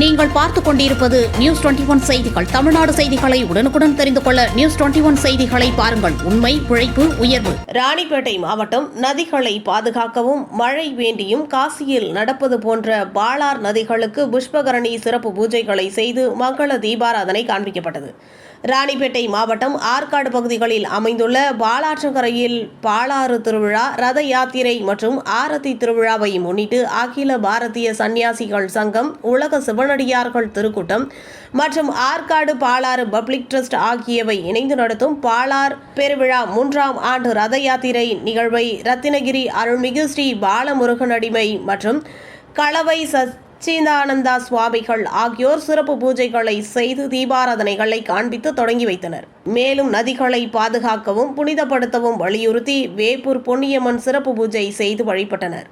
நீங்கள் பார்த்துக் கொண்டிருப்பது நியூஸ் டுவெண்டி ஒன் செய்திகள். தமிழ்நாடு செய்திகளை உடனுக்குடன் தெரிந்து கொள்ள நியூஸ் டுவெண்டி ஒன் செய்திகளை பாருங்கள். உண்மை உழைப்பு உயர்வு. ராணிப்பேட்டை மாவட்டம் நதிகளை பாதுகாக்கவும் மழை வேண்டியும் காசியில் நடப்பது போன்ற பாலார் நதிகளுக்கு புஷ்பகரணி சிறப்பு பூஜைகளை செய்து மங்கள தீபாராதனை காண்பிக்கப்பட்டது. ராணிப்பேட்டை மாவட்டம் ஆற்காடு பகுதிகளில் அமைந்துள்ள பாலாற்றங்கரையில் பாலாறு திருவிழா ரத யாத்திரை மற்றும் ஆரத்தி திருவிழாவை முன்னிட்டு அகில பாரதிய சன்னியாசிகள் சங்கம் உலக சிவனடியார்கள் திருக்கூட்டம் மற்றும் ஆற்காடு பாலாறு பப்ளிக் ட்ரஸ்ட் ஆகியவை இணைந்து நடத்தும் பாலார் பெருவிழா மூன்றாம் ஆண்டு ரத யாத்திரை நிகழ்வை ரத்தினகிரி அருள்மிகு ஸ்ரீ பாலமுருகன் அடிமை மற்றும் களவை சச்சிதானந்தா சுவாமிகள் ஆகியோர் சிறப்பு பூஜைகளை செய்து தீபாராதனைகளை காண்பித்து தொடங்கி வைத்தனர். மேலும் நதிகளை பாதுகாக்கவும் புனிதப்படுத்தவும் வலியுறுத்தி வேப்பூர் பொன்னியம்மன் சிறப்பு பூஜை செய்து வழிபட்டனர்.